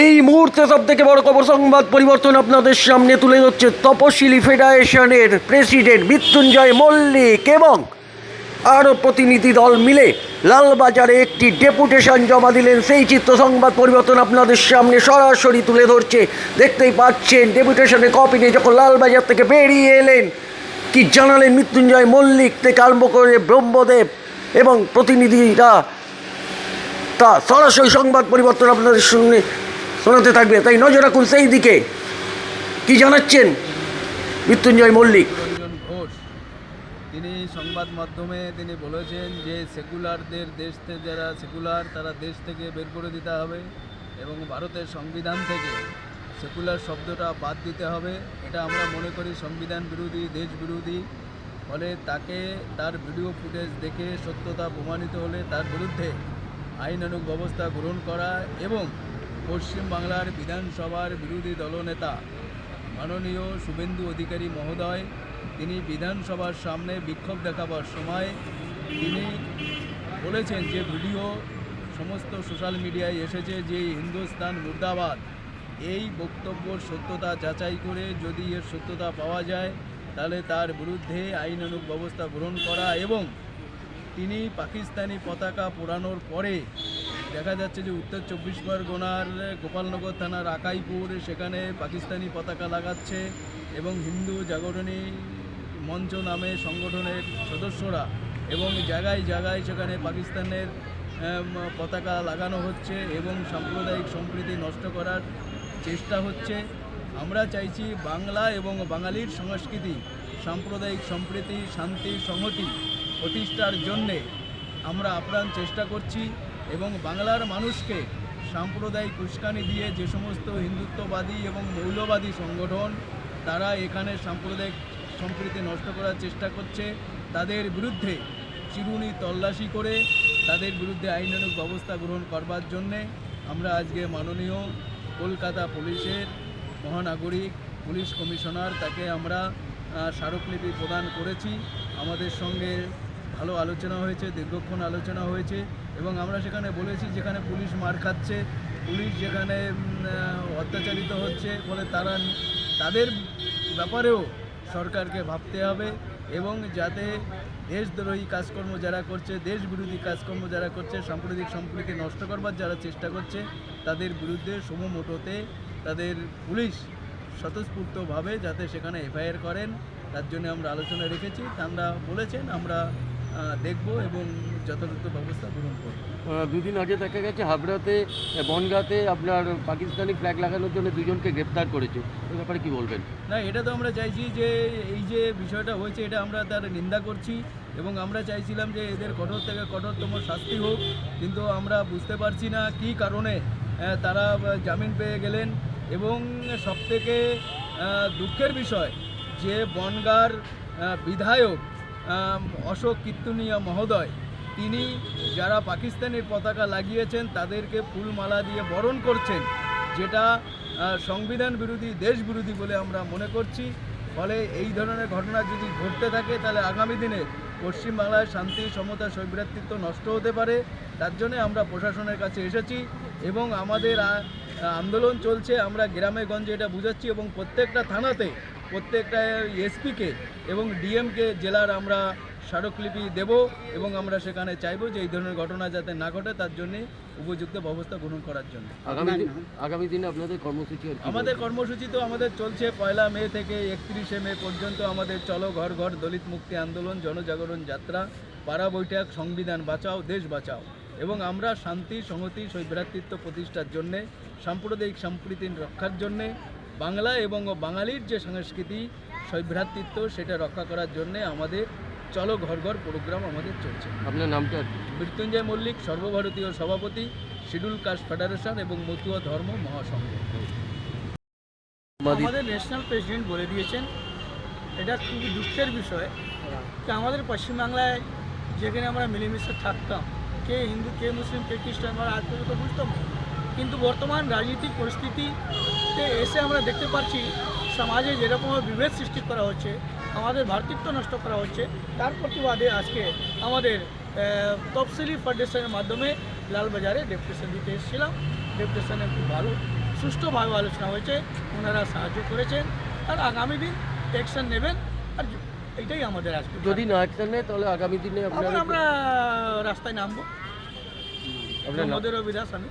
এই মুহূর্তে সব থেকে বড় খবর, সংবাদ পরিবর্তন আপনাদের সামনে তুলে ধরছে তপশিলি ফেডারেশনের প্রেসিডেন্ট মৃত্যুঞ্জয় মল্লিক এবং আরও প্রতিনিধি দল মিলে লালবাজারে একটি ডেপুটেশন জমা দিলেন। সেই চিত্র সংবাদ পরিবর্তন আপনাদের সামনে সরাসরি তুলে ধরছে। দেখতেই পাচ্ছেন ডেপুটেশনে কপি নিয়ে যখন লালবাজার থেকে বেরিয়ে এলেন, কি জানালেন মৃত্যুঞ্জয় মল্লিক থেকে আরম্ভ করে ব্রহ্মদেব এবং প্রতিনিধিরা? তা সরাসরি সংবাদ পরিবর্তন আপনাদের শুনে শোনাতে থাকবে। তাই নজর রাখুন সেই দিকে। কি জানাচ্ছেন? মৃত্যুঞ্জয় মল্লিক। ঘোষ। তিনি সংবাদ মাধ্যমে তিনি বলেছেন যে, সেকুলারদের দেশ থেকে যারা সেকুলার, তারা দেশ থেকে বের করে দিতে হবে এবং ভারতের সংবিধান থেকে সেকুলার শব্দটা বাদ দিতে হবে। এটা আমরা মনে করি সংবিধান বিরোধী, দেশ বিরোধী। ফলে তাকে তার ভিডিও ফুটেজ দেখে সত্যতা প্রমাণিত হলে তার বিরুদ্ধে আইনানুগ ব্যবস্থা গ্রহণ করা এবং পশ্চিমবাংলার বিধানসভার বিরোধী দলনেতা মাননীয় শুভেন্দু অধিকারী মহোদয়, তিনি বিধানসভার সামনে বিক্ষোভ দেখাবার সময় তিনি বলেছেন যে ভিডিও সমস্ত সোশ্যাল মিডিয়ায় এসেছে যে হিন্দুস্তান মুর্দাবাদ। এই বক্তব্যর সত্যতা যাচাই করে যদি এর সত্যতা পাওয়া যায়, তাহলে তার বিরুদ্ধে আইনানুগ ব্যবস্থা গ্রহণ করা এবং তিনি পাকিস্তানি পতাকা পোড়ানোর পরে দেখা যাচ্ছে যে উত্তর চব্বিশ পরগনার গোপালনগর থানার আকাইপুর, সেখানে পাকিস্তানি পতাকা লাগাচ্ছে এবং হিন্দু জাগরণী মঞ্চ নামে সংগঠনের সদস্যরা এবং জায়গায় জায়গায় সেখানে পাকিস্তানের পতাকা লাগানো হচ্ছে এবং সাম্প্রদায়িক সম্প্রীতি নষ্ট করার চেষ্টা হচ্ছে। আমরা চাইছি বাংলা এবং বাঙালির সংস্কৃতি, সাম্প্রদায়িক সম্প্রীতি, শান্তি, সংহতি প্রতিষ্ঠার জন্যে আমরা আপ্রাণ চেষ্টা করছি। এবং বাংলার মানুষকে সাম্প্রদায়িক উস্কানি দিয়ে যে সমস্ত হিন্দুত্ববাদী এবং মৌলবাদী সংগঠন তারা এখানে সাম্প্রদায়িক সম্প্রীতি নষ্ট করার চেষ্টা করছে, তাদের বিরুদ্ধে চিরুনি তল্লাশি করে, তাদের বিরুদ্ধে আইনানুক ব্যবস্থা গ্রহণ করবার জন্যে আমরা আজকে মাননীয় কলকাতা পুলিশের মহানাগরিক, পুলিশ কমিশনার তাকে আমরা স্মারকলিপি প্রদান করেছি। আমাদের সঙ্গে ভালো আলোচনা হয়েছে, দীর্ঘক্ষণ আলোচনা হয়েছে এবং আমরা সেখানে বলেছি যেখানে পুলিশ মার খাচ্ছে, পুলিশ যেখানে অত্যাচারিত হচ্ছে, ফলে তারা, তাদের ব্যাপারেও সরকারকে ভাবতে হবে এবং যাতে দেশদ্রোহী কাজকর্ম যারা করছে দেশ বিরোধী কাজকর্ম যারা করছে, সাম্প্রতিক সম্প্রীতি নষ্ট করবার যারা চেষ্টা করছে, তাদের বিরুদ্ধে সমমোটোতে তাদের পুলিশ স্বতঃস্ফূর্তভাবে যাতে সেখানে এফআইআর করেন, তার জন্য আমরা আলোচনা রেখেছি। তারা বলেছেন, আমরা দেখব এবং যথাযথ ব্যবস্থা গ্রহণ করব। দুদিন আগে দেখা গেছে হাবড়াতে বনগাঁতে আপনার পাকিস্তানি ফ্ল্যাগ লাগানোর জন্য দুজনকে গ্রেপ্তার করেছে। এ ব্যাপারে কি বলবেন? না এটা তো আমরা চাইছি যে এই যে বিষয়টা হয়েছে এটা আমরা তার নিন্দা করছি এবং আমরা চাইছিলাম যে এদের কঠোর থেকে কঠোরতম শাস্তি হোক কিন্তু আমরা বুঝতে পারছি না কী কারণে তারা জামিন পেয়ে গেলেন এবং সবথেকে দুঃখের বিষয় যে বনগার বিধায়ক অশোক কীর্তনিয়া মহোদয়, তিনি যারা পাকিস্তানের পতাকা লাগিয়েছেন, তাদেরকে ফুলমালা দিয়ে বরণ করছেন, যেটা সংবিধান বিরোধী, দেশ বিরোধী বলে আমরা মনে করছি। ফলে এই ধরনের ঘটনা যদি ঘটতে থাকে, তাহলে আগামী দিনে পশ্চিমবাংলায় শান্তি, সমতা সৌভ্রাতৃত্ব নষ্ট হতে পারে। তার জন্য আমরা প্রশাসনের কাছে এসেছি এবং আমাদের আন্দোলন চলছে আমরা গ্রামে গঞ্জে এটা বুঝাচ্ছি এবং প্রত্যেকটা থানাতে প্রত্যেকটা এসপিকে এবং ডিএমকে জেলার আমরা স্মারকলিপি দেব এবং আমরা সেখানে চাইব যে এই ধরনের ঘটনা যাতে না ঘটে তার জন্য উপযুক্ত ব্যবস্থা গ্রহণ করার জন্য। আগামী দিনে আপনাদের কর্মসূচি আমাদের কর্মসূচি তো আমাদের চলছে পয়লা মে থেকে একত্রিশে মে পর্যন্ত আমাদের চলো ঘর ঘর দলিত মুক্তি আন্দোলন জনজাগরণ যাত্রা পাড়া বৈঠক সংবিধান বাঁচাও দেশ বাঁচাও। এবং আমরা শান্তি সংহতি সৌভ্রাতৃত্ব প্রতিষ্ঠার জন্যে সাম্প্রদায়িক সম্প্রীতি রক্ষার জন্যে বাংলা এবং বাঙালির যে সংস্কৃতি সৌভ্রাতৃত্ব সেটা রক্ষা করার জন্যে আমাদের চলো ঘর ঘর প্রোগ্রাম আমাদের চলছে। আপনার নামটা মৃত্যুঞ্জয় মল্লিক সর্বভারতীয় সভাপতি শিডিউল কাস্ট ফেডারেশন এবং মতুয়া ধর্ম মহাসংঘ। আমাদের ন্যাশনাল প্রেসিডেন্ট বলে দিয়েছেন এটা খুবই দুঃখের বিষয়। যে আমাদের পশ্চিমবাংলায় যেখানে আমরা মিলেমিশে থাকতাম কে হিন্দু, কে মুসলিম, কে খ্রিস্টান, আমরা আজ পর্যন্ত বুঝতাম কিন্তু বর্তমান রাজনৈতিক পরিস্থিতিতে এসে আমরা দেখতে পাচ্ছি, সমাজে যেরকমভাবে বিভেদ সৃষ্টি করা হচ্ছে, আমাদের ভারতীত্ব নষ্ট করা হচ্ছে, তার প্রতিবাদে আজকে আমাদের তফসিলি ফাউন্ডেশনের মাধ্যমে লালবাজারে ডেপুটেশন দিতে এসেছিলাম। ডেপুটেশনে খুব ভালো সুষ্ঠুভাবে আলোচনা হয়েছে, ওনারা সাহায্য করেছেন, আর আগামী দিন অ্যাকশন নেবেন, আর এইটাই আমাদের আজকে যদি না অ্যাকশন নেয় তাহলে আগামী দিনে আপনারা আমরা রাস্তায় নামবো। আমাদের অভিলাষ আমি।